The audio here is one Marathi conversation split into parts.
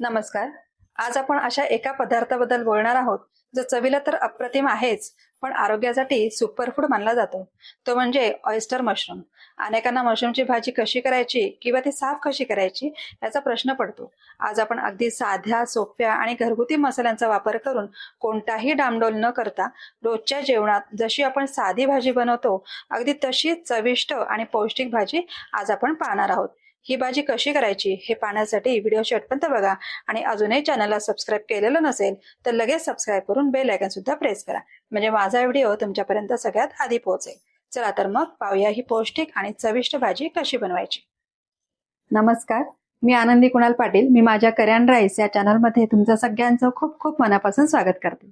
नमस्कार. आज आपण अशा एका पदार्थाबद्दल बोलणार आहोत जो चवीला तर अप्रतिम आहेच पण आरोग्यासाठी सुपरफूड मानला जातो. तो म्हणजे ऑयस्टर मशरूम अनेकांना मशरूमची भाजी कशी करायची किंवा ती साफ कशी करायची याचा प्रश्न पडतो. आज आपण अगदी साध्या सोप्या आणि घरगुती मसाल्यांचा वापर करून कोणताही डामडोल न करता रोजच्या जेवणात जशी आपण साधी भाजी बनवतो अगदी तशी चविष्ट आणि पौष्टिक भाजी आज आपण पाहणार आहोत. ही भाजी कशी करायची हे पाहण्यासाठी व्हिडिओ शेवटपर्यंत बघा. आणि अजूनही चॅनलला सबस्क्राईब केलेलं नसेल तर लगेच सबस्क्राईब करून बेल आयकन सुद्धा प्रेस करा. म्हणजे माझा व्हिडिओ तुमच्यापर्यंत सगळ्यात आधी पोहोचेल. चला तर मग पाहूया ही पौष्टिक आणि चविष्ट भाजी कशी बनवायची. नमस्कार मी आनंदी कुणाल पाटील. मी माझ्या कऱ्यान राईस या चॅनलमध्ये तुमचं सगळ्यांचं खूप खूप मनापासून स्वागत करते.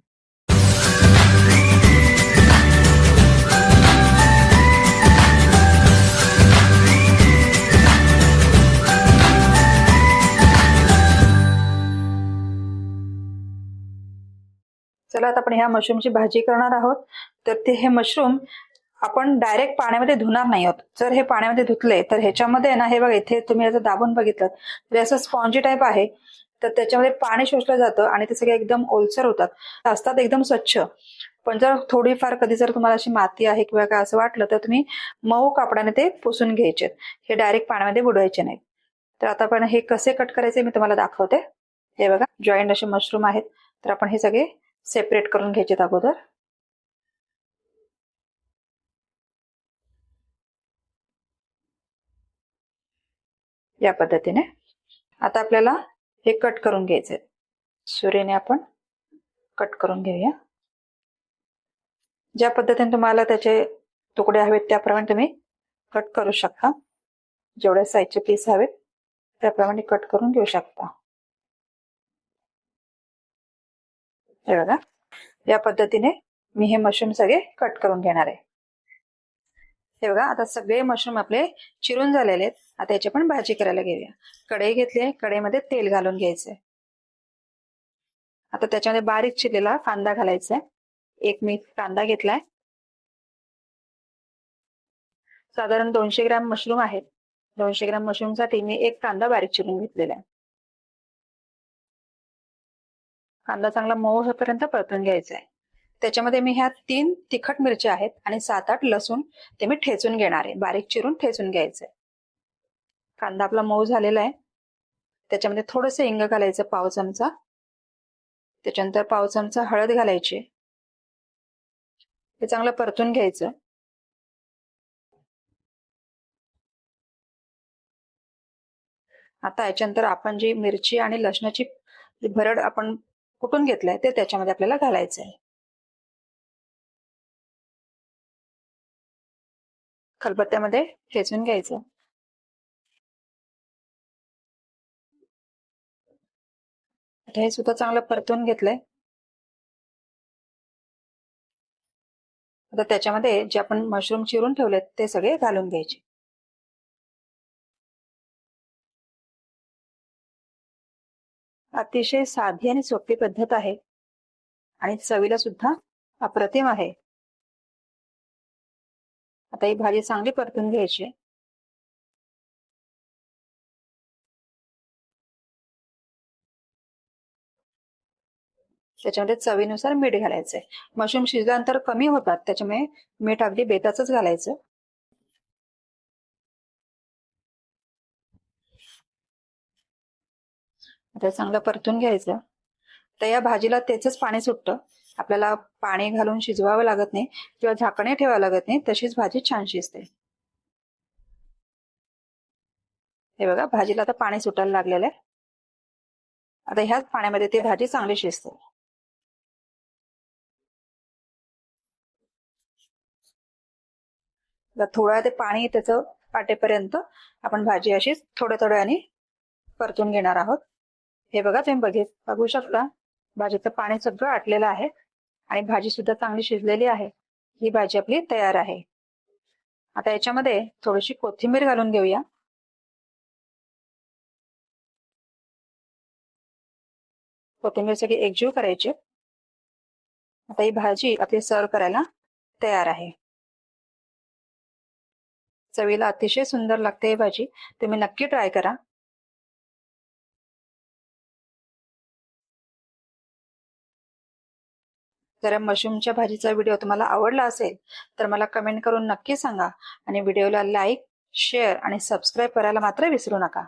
चला आता आपण ह्या मशरूमची भाजी करणार आहोत. तर ते हे मशरूम आपण डायरेक्ट पाण्यामध्ये धुणार नाही आहोत. जर हे पाण्यामध्ये धुतले तर ह्याच्यामध्ये ना हे बघा इथे तुम्ही याचं दाबून बघितलं तर असं स्पॉन्जी टाईप आहे. तर त्याच्यामध्ये पाणी शोषलं जातं आणि ते सगळे एकदम ओलसर होतात. असतात एकदम स्वच्छ. पण जर थोडीफार कधी जर तुम्हाला अशी माती आहे किंवा काय असं वाटलं तर तुम्ही मऊ कापडाने ते पुसून घ्यायचे. हे डायरेक्ट पाण्यामध्ये बुडवायचे नाहीत. तर आता आपण हे कसे कट करायचे मी तुम्हाला दाखवते. हे बघा जॉईंट असे मशरूम आहेत. तर आपण हे सगळे सेपरेट करून घ्यायचे अगोदर. या पद्धतीने. आता आपल्याला हे कट करून घ्यायचे सुरेने आपण कट करून घेऊया. ज्या पद्धतीने तुम्हाला त्याचे तुकडे हवेत त्याप्रमाणे तुम्ही कट करू शकता. जेवढ्या साईजचे पीस हवेत त्याप्रमाणे कट करून घेऊ शकता. हे बघा. या पद्धतीने मी हे मशरूम सगळे कट करून घेणार आहे. हे बघा आता सगळे मशरूम आपले चिरून झालेले आहेत. आता याची पण भाजी करायला घेऊया. कढई घेतली आहे. कढईमध्ये तेल घालून घ्यायचंय. आता त्याच्यामध्ये बारीक चिरलेला कांदा घालायचा आहे एक मी कांदा घेतलाय. साधारण दोनशे ग्रॅम मशरूम आहेत दोनशे ग्रॅम मशरूमसाठी मी एक कांदा बारीक चिरून घेतलेला आहे. कांदा चांगला मऊ होईपर्यंत परतून घ्यायचा आहे त्याच्यामध्ये मी ह्या तीन तिखट मिरच्या आहेत आणि सात आठ लसूण ते मी ठेचून घेणार आहे. बारीक चिरून ठेचून घ्यायचं आहे कांदा आपला मऊ झालेला आहे. त्याच्यामध्ये थोडंसं इंग घालायचं पाव चमचा. त्याच्यानंतर पाव चमचा हळद घालायची. हे चांगलं परतून घ्यायचं. आता याच्यानंतर आपण जी मिरची आणि लसणाची भरड आपण कुठून घेतलंय ते त्याच्यामध्ये आपल्याला घालायचं आहे खलबत्त्यामध्ये ठेचून घ्यायचं. आता हे सुद्धा चांगलं परतून घेतलंय. आता त्याच्यामध्ये जे आपण मशरूम चिरून ठेवलेत ते सगळे घालून घ्यायचे. अतिशय साधी आणि सोपी पद्धत आहे. आणि चवीला सुद्धा अप्रतिम आहे. आता ही भाजी चांगली परतून घ्यायची त्याच्यामध्ये चवीनुसार मीठ घालायचंय. मशरूम शिजल्यानंतर कमी होतात. त्याच्यामुळे मीठ अगदी बेताच घालायचं. आता चांगलं परतून घ्यायचं. तर या भाजीला त्याच पाणी सुटतं. आपल्याला पाणी घालून शिजवावं लागत नाही किंवा झाकणे ठेवावं लागत नाही तशीच भाजी छान शिजते हे बघा भाजीला आता पाणी सुटायला लागलेलं आहे. आता ह्याच पाण्यामध्ये ती भाजी चांगली शिजते. थोडं ते पाणी त्याचं पाटेपर्यंत आपण भाजी अशीच थोड्या थोड्याने परतून घेणार आहोत. हे बघा तुम्ही बघित बघू शकता. भाजीचं पाणी सगळं आटलेलं आहे आणि भाजी सुद्धा चांगली शिजलेली आहे. ही भाजी आपली तयार आहे. आता याच्यामध्ये थोडीशी कोथिंबीर घालून घेऊया. कोथिंबीर सगळी एकजीव करायची. आता ही भाजी आपली सर्व करायला तयार आहे. चवीला अतिशय सुंदर लागते ही भाजी. तुम्ही नक्की ट्राय करा. जर मशरूमच्या भाजीचा व्हिडिओ तुम्हाला आवडला असेल तर मला कमेंट करून नक्की सांगा आणि व्हिडिओला लाईक शेअर आणि सबस्क्राईब करायला मात्र विसरू नका.